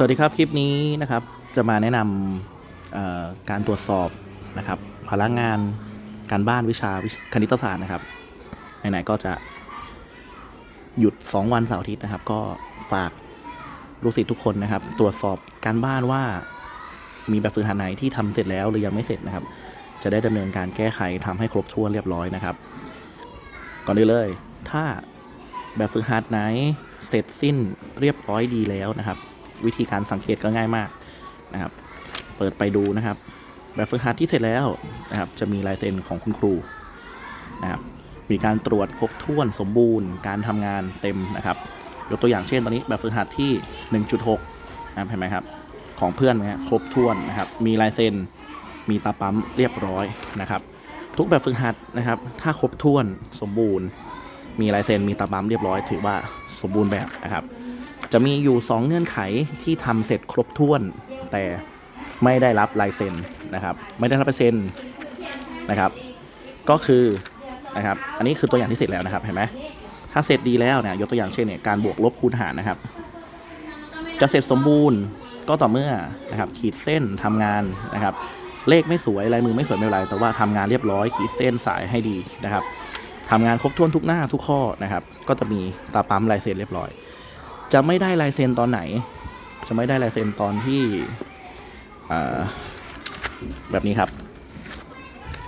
สวัสดีครับ คลิปนี้นะครับจะมาแนะนำการตรวจสอบนะครับพลังงานการบ้านวิชาคณิตศาสตร์นะครับไหนๆก็จะหยุด 2 วันเสาร์อาทิตย์นะครับ ก็ฝากลูกศิษย์ทุกคนนะครับ ตรวจสอบการบ้านว่ามีแบบฝึกหัดไหนที่ทำเสร็จแล้วหรือยังไม่เสร็จนะครับ จะได้ดำเนินการแก้ไขทำให้ครบถ้วนเรียบร้อยนะครับ ก่อนอื่นเลย ถ้าแบบฝึกหัดไหนเสร็จสิ้นเรียบร้อยดีแล้วนะครับ วิธีการสังเกตก็ง่ายมากนะครับ เปิดไปดูนะครับ แบบฝึกหัดที่เสร็จแล้วนะครับ จะมีลายเซ็นของคุณครูนะครับ มีการตรวจครบถ้วนสมบูรณ์ การทำงานเต็มนะครับ ยกตัวอย่างเช่นตอนนี้แบบฝึกหัดที่ 1.6นะครับเห็นไหมครับ ของเพื่อนนี่ยครบถ้วนนะครับ มีลายเซ็น มีตาปั๊มเรียบร้อยนะครับ ทุกแบบฝึกหัดนะครับ ถ้าครบถ้วนสมบูรณ์ มีลายเซ็น มีตาปั๊มเรียบร้อย ถือว่าสมบูรณ์แบบนะครับ จะมีอยู่ 2 เงื่อนไขที่ทำเสร็จครบถ้วน แต่ไม่ได้รับลายเซ็นนะครับ ไม่ได้รับลายเซ็นนะครับ ก็คือนะครับ อันนี้คือตัวอย่างที่เสร็จแล้วนะครับเห็นไหมถ้าเสร็จดีแล้วเนี่ยยกตัวอย่างเช่นเนี่ยการบวกลบคูณหารนะครับ จะเสร็จสมบูรณ์ก็ต่อเมื่อนะครับขีดเส้นทำงานนะครับ เลขไม่สวยลายมือไม่สวยไม่เป็นไรแต่ว่าทำงานเรียบร้อย ขีดเส้นสายให้ดีนะครับทำงานครบถ้วนทุกหน้าทุกข้อนะครับ ก็จะมีตาปั๊มลายเซ็นเรียบร้อย จะไม่ได้ลายเซ็นตอนไหน จะไม่ได้ลายเซ็นตอนที่แบบนี้ครับ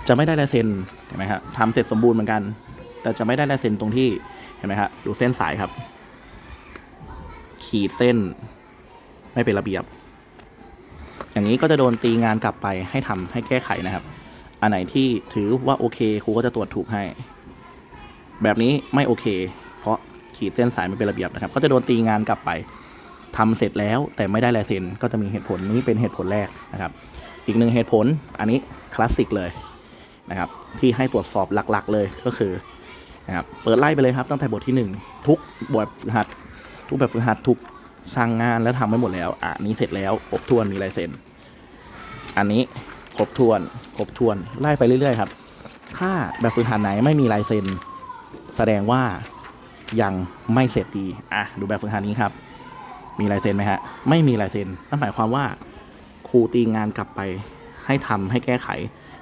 จะไม่ได้ลายเซ็นเห็นไหมฮะทำเสร็จสมบูรณ์เหมือนกัน แต่จะไม่ได้ลายเซ็นตรงที่เห็นไหมฮะดูเส้นสายครับ ขีดเส้น ไม่เป็นระเบียบ อย่างนี้ก็จะโดนตีงานกลับไปให้ทำให้แก้ไขนะครับ อันไหนที่ถือว่าโอเคครูก็จะตรวจถูกให้ แบบนี้ไม่โอเค เพราะ ขีดเส้นสายไม่เป็นระเบียบนะครับ ก็จะโดนตีงานกลับไปทำเสร็จแล้วแต่ไม่ได้ลายเซ็นก็จะมีเหตุผลนี้เป็นเหตุผลแรกนะครับ อีกหนึ่งเหตุผลอันนี้คลาสสิกเลยนะครับ ที่ให้ตรวจสอบหลักๆ เลยก็คือนะครับเปิดไล่ไปเลยครับตั้งแต่บทที่หนึ่งทุกบทฝึกหัด ทุกแบบฝึกหัดทุกสร้างงานแล้วทำไว้หมดแล้วอะอันนี้เสร็จแล้วครบถ้วนมีลายเซ็นอันนี้ครบถ้วนครบถ้วนไล่ไปเรื่อยๆครับ ถ้าแบบฝึกหัดไหนไม่มีลายเซ็นแสดงว่า ยังไม่เสร็จดีอะดูแบบฝึกหัดนี้ครับ มีลายเซ็นไหมฮะ ไม่มีลายเซ็นนั่นหมายความว่าครูตีงานกลับไปให้ทำให้แก้ไข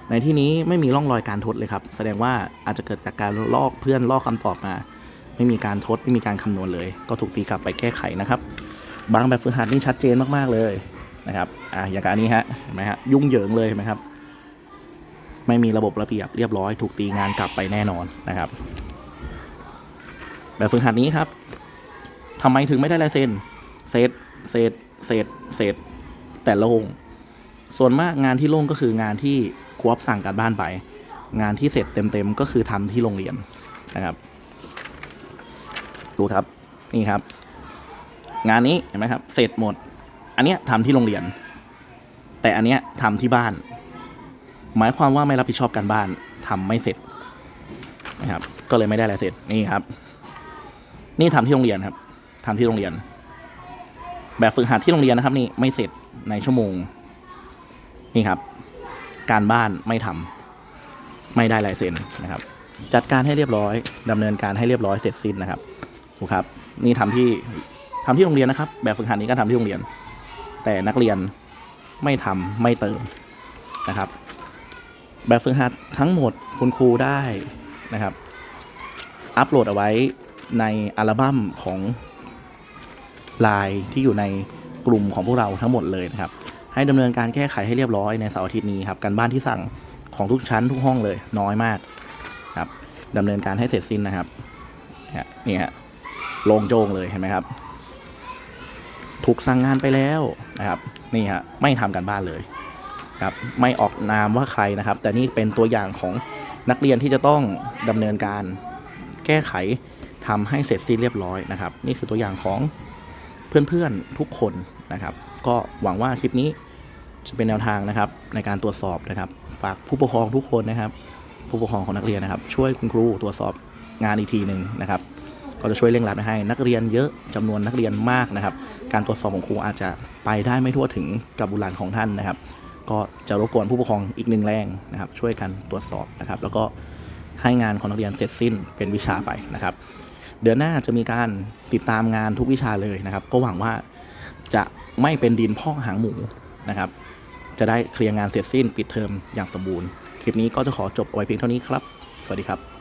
ในที่นี้ไม่มีร่องรอยการทดเลยครับ แสดงว่าอาจจะเกิดจากการลอกเพื่อนลอกคำตอบมา ไม่มีการทดไม่มีการคำนวณเลย ก็ถูกตีกลับไปแก้ไขนะครับ บางแบบฝึกหัดนี่ชัดเจนมากๆเลยนะครับอะอย่างกับอันนี้ฮะเห็นไหมฮะยุ่งเหยิงเลยเห็นไหมครับ ไม่มีระบบระเบียบเรียบร้อย ถูกตีงานกลับไปแน่นอนนะครับ แบบฝึกหัดนี้ครับทำไมถึงไม่ได้ลายเซ็นเซตเซตเซตเซตแต่โลงส่วนมากงานที่โล่งก็คืองานที่ครูอัพสั่งการบ้านไป งานที่เสร็จเต็มๆก็คือทำที่โรงเรียนนะครับ ดูครับนี่ครับ งานนี้เห็นไหมครับ เสร็จหมด อันเนี้ยทำที่โรงเรียน แต่อันเนี้ยทำที่บ้าน หมายความว่าไม่รับผิดชอบการบ้านทำไม่เสร็จนะครับ ก็เลยไม่ได้ลายเสร็จนี่ครับ นี่ทำที่โรงเรียนครับทำที่โรงเรียน แบบฝึกหัดที่โรงเรียนนะครับ นี่ไม่เสร็จในชั่วโมง นี่ครับ การบ้านไม่ทำไม่ได้ลายเซ็นนะครับ จัดการให้เรียบร้อยดำเนินการให้เรียบร้อยเสร็จสิ้นนะครับถูกครับ นี่ทำที่ทำที่โรงเรียนนะครับ แบบฝึกหัดนี้ก็ทำที่โรงเรียน แต่นักเรียนไม่ทำไม่เติมนะครับ แบบฝึกหัดทั้งหมดคุณครูได้นะครับ อัปโหลดเอาไว้ ในอัลบั้มของไลน์ที่อยู่ในกลุ่มของพวกเราทั้งหมดเลยนะครับ ให้ดำเนินการแก้ไขให้เรียบร้อยในเสาร์อาทิตย์นี้ครับการบ้านที่สั่งของทุกชั้นทุกห้องเลยน้อยมากครับดำเนินการให้เสร็จสิ้นนะครับนี่ฮะโลงโจงเลยเห็นไหมครับ ถูกสั่งงานไปแล้วนะครับนี่ฮะไม่ทำการบ้านเลยครับไม่ออกนามว่าใครนะครับ แต่นี่เป็นตัวอย่างของนักเรียนที่จะต้องดำเนินการแก้ไข ทำให้เสร็จสิ้นเรียบร้อยนะครับ นี่คือตัวอย่างของเพื่อนๆทุกคนนะครับ ก็หวังว่าคลิปนี้จะเป็นแนวทางนะครับ ในการตรวจสอบนะครับ ฝากผู้ปกครองทุกคนนะครับ ผู้ปกครองของนักเรียนนะครับ ช่วยคุณครูตรวจสอบงานอีกทีหนึ่งนะครับก็จะช่วยเร่งรัดให้นักเรียนเยอะจำนวนนักเรียนมากนะครับ การตรวจสอบของครูอาจจะไปได้ไม่ทั่วถึงกับบุรหลานของท่านนะครับ ก็จะรบกวนผู้ปกครองอีกหนึ่งแรงนะครับ ช่วยกันตรวจสอบนะครับ แล้วก็ให้งานของนักเรียนเสร็จสิ้นเป็นวิชาไปนะครับ เดือนหน้าจะมีการติดตามงานทุกวิชาเลยนะครับ ก็หวังว่าจะไม่เป็นดินพอกหางหมูนะครับ จะได้เคลียร์งานเสร็จสิ้นปิดเทอมอย่างสมบูรณ์ คลิปนี้ก็จะขอจบเอาไว้เพียงเท่านี้ครับ สวัสดีครับ